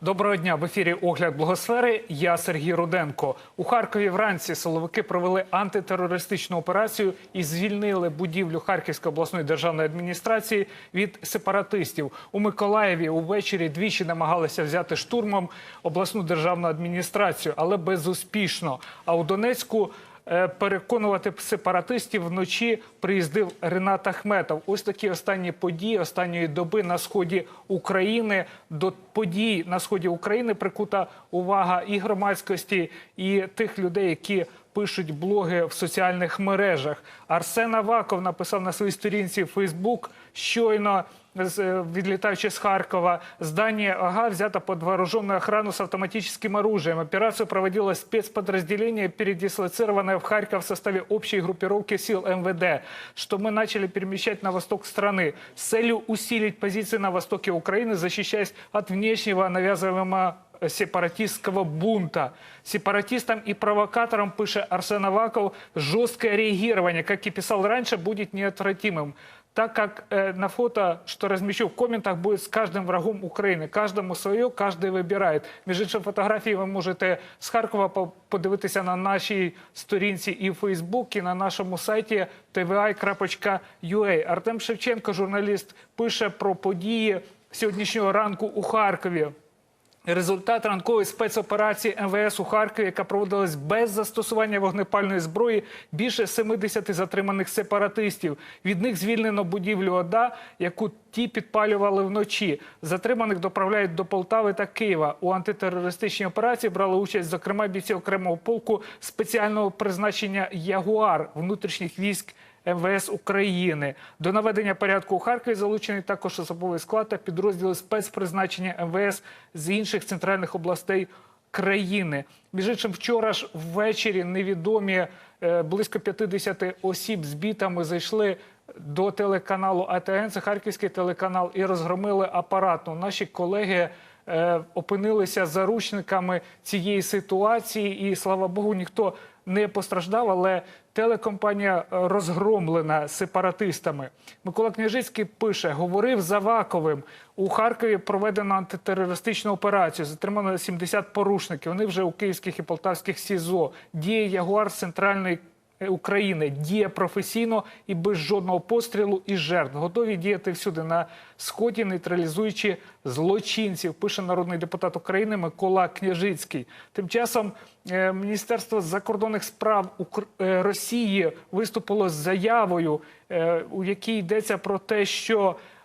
Доброго дня в ефірі Огляд Благосфери. Я Сергій Руденко. У Харкові вранці силовики провели антитерористичну операцію і звільнили будівлю Харківської обласної державної адміністрації від сепаратистів. У Миколаєві увечері двічі намагалися взяти штурмом обласну державну адміністрацію, але безуспішно. А у Донецьку переконувати сепаратистів вночі приїздив Ренат Ахметов. Ось такі останні події останньої доби на сході України. До подій на сході України прикута увага і громадськості, і тих людей, які пишуть блоги в соціальних мережах. Арсен Аваков написав на своїй сторінці Фейсбук щойно. Відлітаючи з Харкова, здание АГА взято под вооруженную охрану с автоматическим оружием. Операцию проводило спецподразделение, передислоцированное в Харьков в составе общей группировки сил МВД, что мы начали перемещать на восток страны с целью усилить позиции на востоке Украины, защищаясь от внешнего навязываемого сепаратистского бунта. Сепаратистам и провокаторам, пишет Арсен Аваков, жесткое реагирование, как и писал раньше, будет неотвратимым. Так как э, на фото, что размещу в комментах, будет с каждым врагом України. Каждому своє, каждый вибирає. Між іншим, фотографії ви можете з Харкова по- подивитися на нашій сторінці і в Фейсбук, і на нашому сайті tvi.ua. Артем Шевченко, журналіст, пише про події сьогоднішнього ранку у Харкові. Результат ранкової спецоперації МВС у Харкові, яка проводилась без застосування вогнепальної зброї, більше 70 затриманих сепаратистів. Від них звільнено будівлю ОДА, яку ті підпалювали вночі. Затриманих доправляють до Полтави та Києва. У антитерористичній операції брали участь, зокрема, бійці окремого полку спеціального призначення Ягуар внутрішніх військ. МВС України до наведення порядку у Харкові залучений також особовий склад та підрозділи спецпризначення МВС з інших центральних областей країни. Між іншим, вчора ж ввечері невідомі е, близько 50 осіб з бітами зайшли до телеканалу АТН, це харківський телеканал, і розгромили апарат. Ну, наші колеги опинилися заручниками цієї ситуації, і слава Богу, ніхто не постраждав, але телекомпанія е, розгромлена сепаратистами. Микола Княжицький пише: говорив з Аваковим. У Харкові проведено антитерористичну операцію. Затримано 70 порушників. Вони вже у київських і полтавських СІЗО. Діє Ягуар з центральної е, України діє професійно і без жодного пострілу і жертв. Готові діяти всюди на сході, нейтралізуючи злочинців. Пише народний депутат України Микола Княжицький. Тим часом е, Міністерство закордонних справ е, Росії виступило з заявою, е, у якій йдеться про те, що е,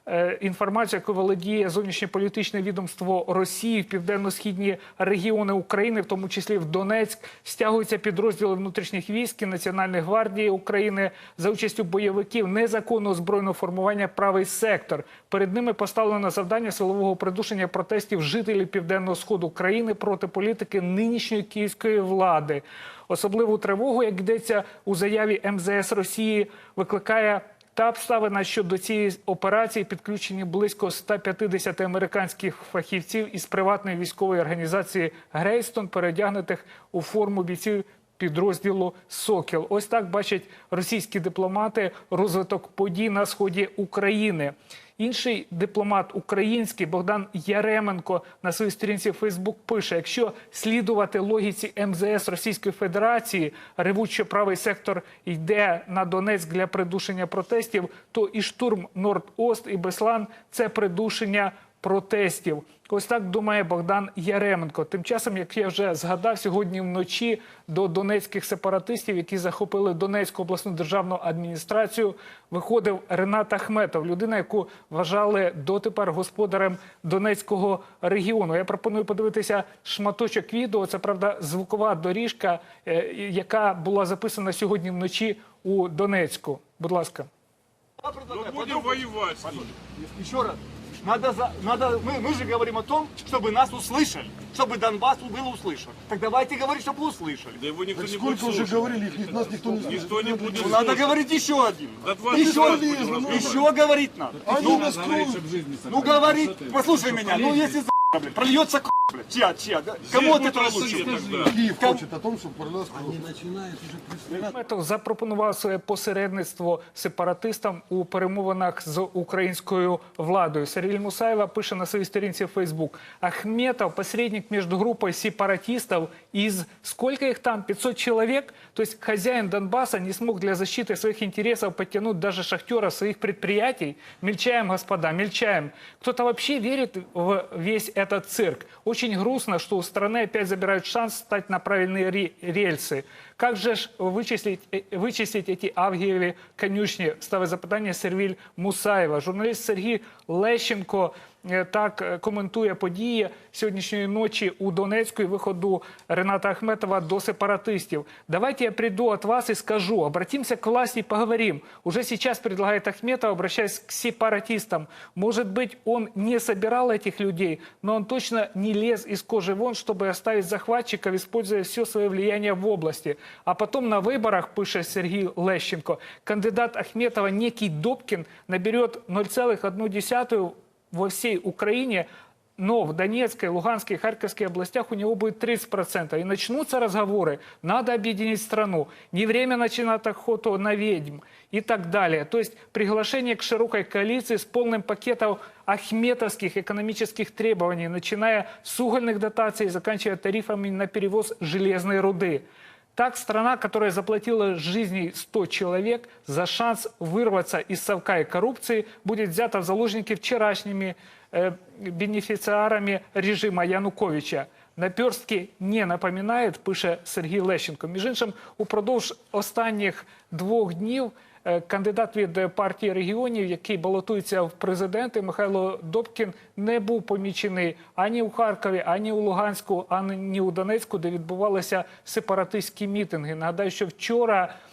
інформацію, яку володіє зовнішньополітичне відомство Росії в південно-східні регіони України, в тому числі в Донецьк, стягуються підрозділи внутрішніх військ і Національної гвардії України за участю бойовиків незаконного збройного формування правий сектор. Перед ними поставлено завдання силового придушення протестів жителів південного сходу країни проти політики нинішньої київської влади. Особливу тривогу, як йдеться у заяві МЗС Росії, викликає та обставина, що до цієї операції підключені близько 150 американських фахівців із приватної військової організації Грейстон, передягнутих у форму бійців підрозділу Сокіл. Ось так бачать російські дипломати розвиток подій на сході України. Інший дипломат український Богдан Яременко на своїй сторінці Фейсбук пише: якщо слідувати логіці МЗС Російської Федерації, ревуть, що правий сектор йде на Донецьк для придушення протестів, то і штурм Норд-Ост і Беслан це придушення протестів. Ось так думає Богдан Яременко. Тим часом, як я вже згадав, сьогодні вночі до донецьких сепаратистів, які захопили Донецьку обласну державну адміністрацію, виходив Ренат Ахметов, людина, яку вважали дотепер господарем Донецького регіону. Я пропоную подивитися шматочок відео. Це правда звукова доріжка, е, яка була записана сьогодні вночі у Донецьку. Будь ласка. Ну, будем воевать с раз. Надо, за, надо мы, мы же говорим о том, чтобы нас услышали, чтобы Донбасс был услышан. Так давайте говорить, чтобы услышали. Да его никто не будет Сколько уже слушать. говорили, их нас никто не слышит. Никто не будет Ну, надо слушать. говорить еще один. Да еще, будем разговаривать. еще говорить надо. Они Ну, нас кроют. ну говорить, послушай меня, ну если за***, прольется кровь чья, чья, да? Кому от будет этого Россия лучше? тогда. Киев хочет о том, чтобы про нас Ахметов запропонував своє посередництво сепаратистам у перемовинах з українською владою. Сергій Мусаєва пише на своїй сторінці в Фейсбук. Ахметов – посредник між группой сепаратистов из, сколько их там, 500 человек? То есть хозяин Донбасса не смог для защиты своих интересов подтянуть даже шахтера своих предприятий? Мельчаем, господа, мельчаем. Кто-то вообще верит в весь этот цирк? Очень грустно, что у страны опять забирают шанс стать на правильные ре- рельсы. Как же ж вичислить, е, вичислить эти авгієві конюшні, ставить запитання Сервіль Мусаєва. Журналіст Сергій Лещенко е, так е, коментує події сьогоднішньої ночі у Донецьку і виходу Рената Ахметова до сепаратистів. Давайте я приду от вас и скажу, обратимся к власти и поговорим. Уже сейчас предлагает Ахметов, обращаясь к сепаратистам. Может быть, он не собирал этих людей, но он точно не лез из кожи вон, чтобы оставить захватчиков, используя все свое влияние в области. А потом на выборах, пишет Сергей Лещенко, кандидат Ахметова, некий Добкин, наберет 0,1 во всей Украине, но в Донецкой, Луганской, Харьковской областях у него будет 30%. И начнутся разговоры, надо объединить страну, не время начинать охоту на ведьм и так далее. То есть приглашение к широкой коалиции с полным пакетом ахметовских экономических требований, начиная с угольных дотаций и заканчивая тарифами на перевоз железной руды. Так страна, которая заплатила жизней 100 человек за шанс вырваться из совка и коррупции, будет взята в заложники вчерашними э, бенефіціарами режима Януковича. Наперстки не напоминает, пише Сергій Лещенко. Між іншим, упродовж останніх двох днів кандидат від е, партії регіонів, який балотується в президенти, Михайло Добкін, не був помічений ані у Харкові, ані у Луганську, ані у Донецьку, де відбувалися сепаратистські мітинги. Нагадаю, що вчора е,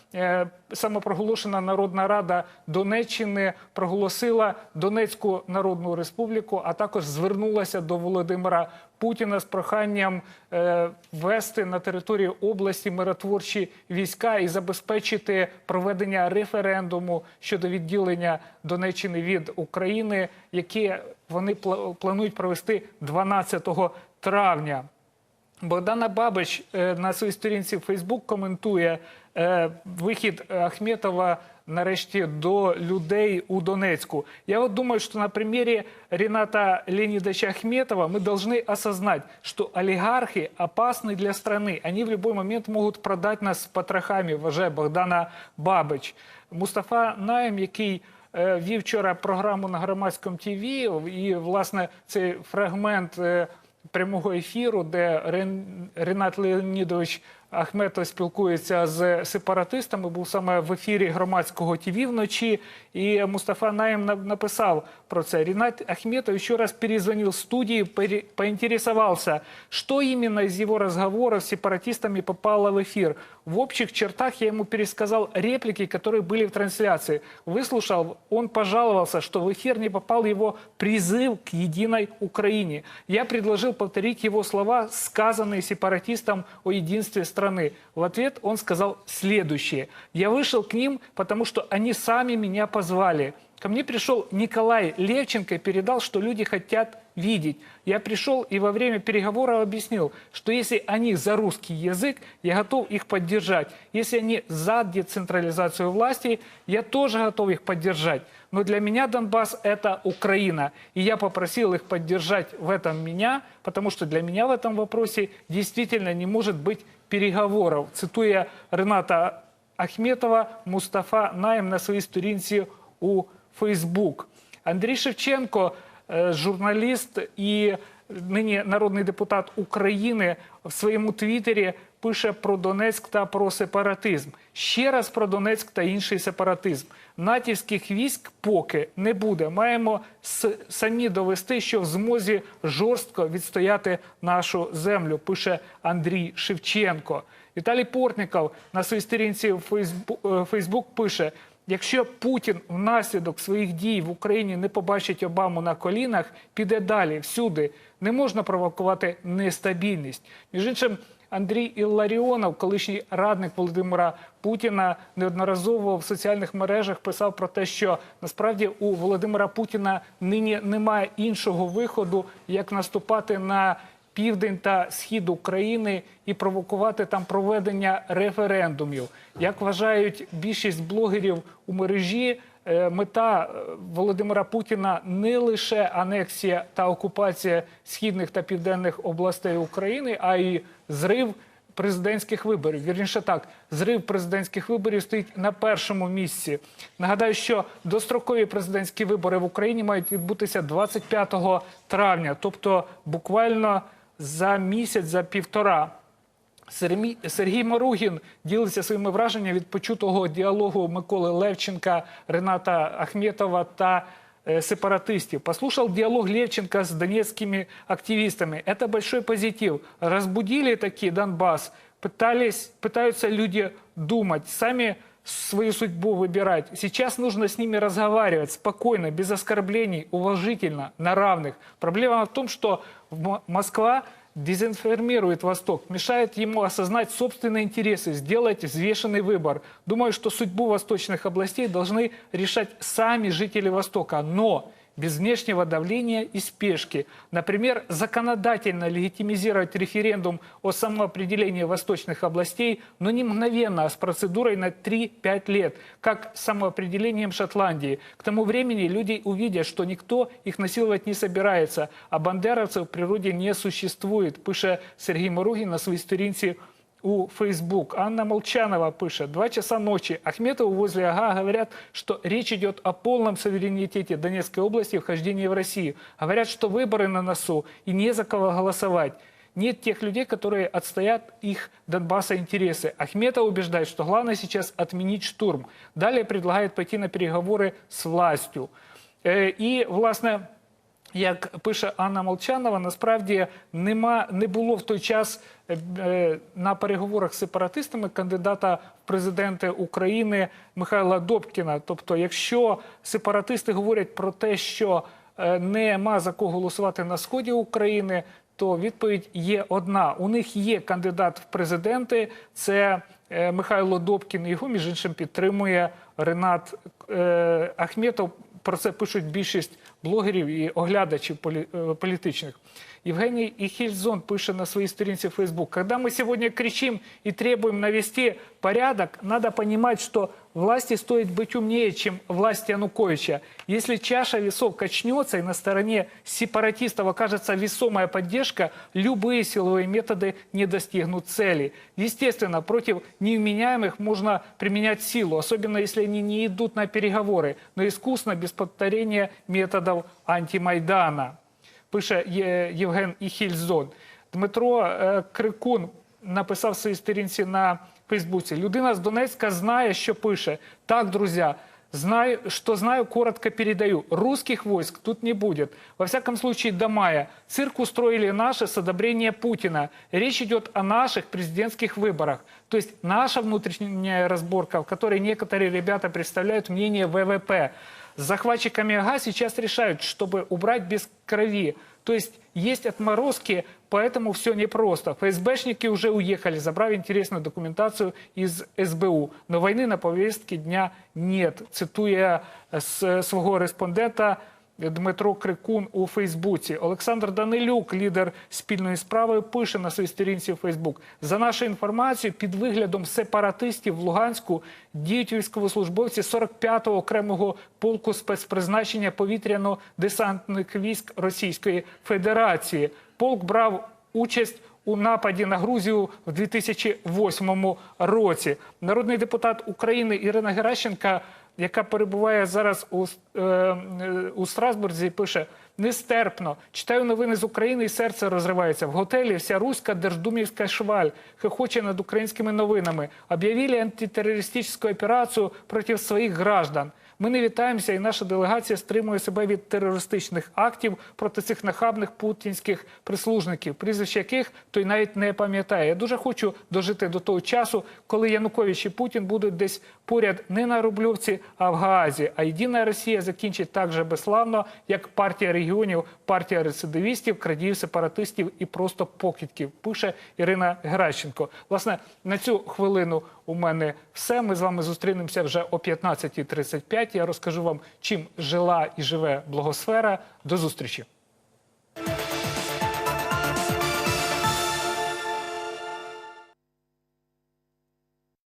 самопроголошена Народна Рада Донеччини проголосила Донецьку Народну Республіку, а також звернулася до Володимира Путіна з проханням е, ввести на території області миротворчі війська і забезпечити проведення референдуму щодо відділення Донеччини від України, яке вони планують провести 12 травня. Богдана Бабич е, на своїй сторінці в Фейсбук коментує е, вихід Ахметова нарешті до людей у Донецку. Я вот думаю, что на примере Рената Леонидовича Ахметова мы должны осознать, что олигархи опасны для страны. Они в любой момент могут продать нас с потрохами, вважає Богдана Бабич. Мустафа Наєм, який е, вів вчора програму на громадському ТВ, і, власне, цей фрагмент е, прямого ефіру, де Рен... Ренат Леонідович Ахметов спілкується з сепаратистами, був саме в ефірі громадського ТВ вночі. І Мустафа Наєм на- написав про це. Ренат Ахметов еще раз перезвонил в студии, пере- поинтересовался, что именно из его разговоров с сепаратистами попало в эфир. В общих чертах я ему пересказал реплики, которые были в трансляции. Выслушал, он пожаловался, что в эфир не попал его призыв к единой Украине. Я предложил повторить его слова, сказанные сепаратистам о единстве страны. В ответ он сказал следующее. «Я вышел к ним, потому что они сами меня позвали. Ко мне пришел Николай Левченко и передал, что люди хотят видеть. Я пришел и во время переговоров объяснил, что если они за русский язык, я готов их поддержать. Если они за децентрализацию власти, я тоже готов их поддержать. Но для меня Донбасс – это Украина. И я попросил их поддержать в этом меня, потому что для меня в этом вопросе действительно не может быть переговоров. Цитуя Рената Ахметова, Мустафа Наєм на своїй сторінці у Фейсбук. Андрій Шевченко, е, журналіст і нині народний депутат України, в своєму твіттері пише про Донецьк та про сепаратизм. Ще раз про Донецьк та інший сепаратизм. Натівських військ поки не буде. Маємо самі довести, що в змозі жорстко відстояти нашу землю, пише Андрій Шевченко. Віталій Портніков на своїй сторінці в е, Фейсбук пише: якщо Путін внаслідок своїх дій в Україні не побачить Обаму на колінах, піде далі всюди. Не можна провокувати нестабільність. Між іншим, Андрій Ілларіонов, колишній радник Володимира Путіна, неодноразово в соціальних мережах писав про те, що насправді у Володимира Путіна нині немає іншого виходу, як наступати на південь та схід України і провокувати там проведення референдумів. Як вважають більшість блогерів у мережі, е, мета е, Володимира Путіна не лише анексія та окупація східних та південних областей України, а й зрив президентських виборів. Вірніше так, зрив президентських виборів стоїть на першому місці. Нагадаю, що дострокові президентські вибори в Україні мають відбутися 25 травня, тобто буквально за місяць, за півтора. Сермі- Сергій Маругін ділиться своїми враженнями від почутого діалогу Миколи Левченка, Рената Ахметова та э, сепаратистов. Послушал диалог Левченко с донецкими активистами. Это большой позитив. Разбудили такие Донбасс. Пытались, пытаются люди думать, сами Свою судьбу выбирать. Сейчас нужно с ними разговаривать спокойно, без оскорблений, уважительно, на равных. Проблема в том, что Москва дезинформирует Восток, мешает ему осознать собственные интересы, сделать взвешенный выбор. Думаю, что судьбу восточных областей должны решать сами жители Востока, но без внешнего давления и спешки. Например, законодательно легитимизировать референдум о самоопределении восточных областей, но не мгновенно, а с процедурой на 3-5 лет, как с самоопределением Шотландии. К тому времени люди увидят, что никто их насиловать не собирается, а бандеровцев в природе не существует, пише Сергій Моругін на своїй сторінці у Facebook. Анна Молчанова пишет. Два часа ночи. Ахметову возле АГА говорят, что речь идет о полном суверенитете Донецкой области и вхождении в Россию. Говорят, что выборы на носу и не за кого голосовать. Нет тех людей, которые отстоят их Донбасса интересы. Ахметов убеждает, что главное сейчас отменить штурм. Далее предлагает пойти на переговоры с властью. Э, И, власне, як пише Анна Молчанова, насправді нема не було в той час е, е, на переговорах з сепаратистами кандидата в президенти України Михайла Добкіна. Тобто, якщо сепаратисти говорять про те, що е, нема за кого голосувати на сході України. То відповідь є одна: у них є кандидат в президенти. Це е, Михайло Добкін. Його між іншим підтримує Ренат е, Ахметов. Про це пишуть більшість блогерів і оглядачів полі, е, політичних. Евгений Ихильзон пишет на своей странице Facebook. Когда мы сегодня кричим и требуем навести порядок, надо понимать, что власти стоит быть умнее, чем власть Януковича. Если чаша весов качнется и на стороне сепаратистов окажется весомая поддержка, любые силовые методы не достигнут цели. Естественно, против невменяемых можно применять силу, особенно если они не идут на переговоры, но искусно, без повторения методов антимайдана пише Є- Євген Іхільзон. Дмитро е, Крикун написав в своїй сторінці на Фейсбуці. Людина з Донецька знає, що пише. Так, друзі, знаю, что знаю, коротко передаю. Русских войск тут не будет. Во всяком случае, до мая. Цирк устроили наши с одобрения Путина. Речь идет о наших президентских выборах. То есть наша внутренняя разборка, в которой некоторые ребята представляют мнение ВВП. С захватчиками АГА сейчас решают, чтобы убрать без крови. То есть есть отморозки, поэтому все непросто. ФСБшники уже уехали, забрав интересную документацию из СБУ. Но войны на повестке дня нет. Цитуя с свого респондента Дмитро Крикун у Фейсбуці. Олександр Данилюк, лідер спільної справи, пише на своїй сторінці у Фейсбук. За нашою інформацією, під виглядом сепаратистів в Луганську діють військовослужбовці 45-го окремого полку спецпризначення повітряно-десантних військ Російської Федерації. Полк брав участь у нападі на Грузію в 2008 році. Народний депутат України Ірина Геращенка, яка перебуває зараз у, е, у Страсбурзі, пише нестерпно. Читаю новини з України і серце розривається. В готелі вся руська держдумівська шваль хохоче над українськими новинами. Об'явили антитерористичну операцію проти своїх граждан. Ми не вітаємося, і наша делегація стримує себе від терористичних актів проти цих нахабних путінських прислужників, прізвища яких той навіть не пам'ятає. Я дуже хочу дожити до того часу, коли Янукович і Путін будуть десь поряд не на Рубльовці, а в Гаазі. А єдина Росія закінчить так же безславно, як партія регіонів, партія рецидивістів, крадіїв, сепаратистів і просто покидьків. Пише Ірина Геращенко. Власне, на цю хвилину у мене все. Ми з вами зустрінемося вже о 15.35. Я розкажу вам, чим жила і живе благосфера. До зустрічі.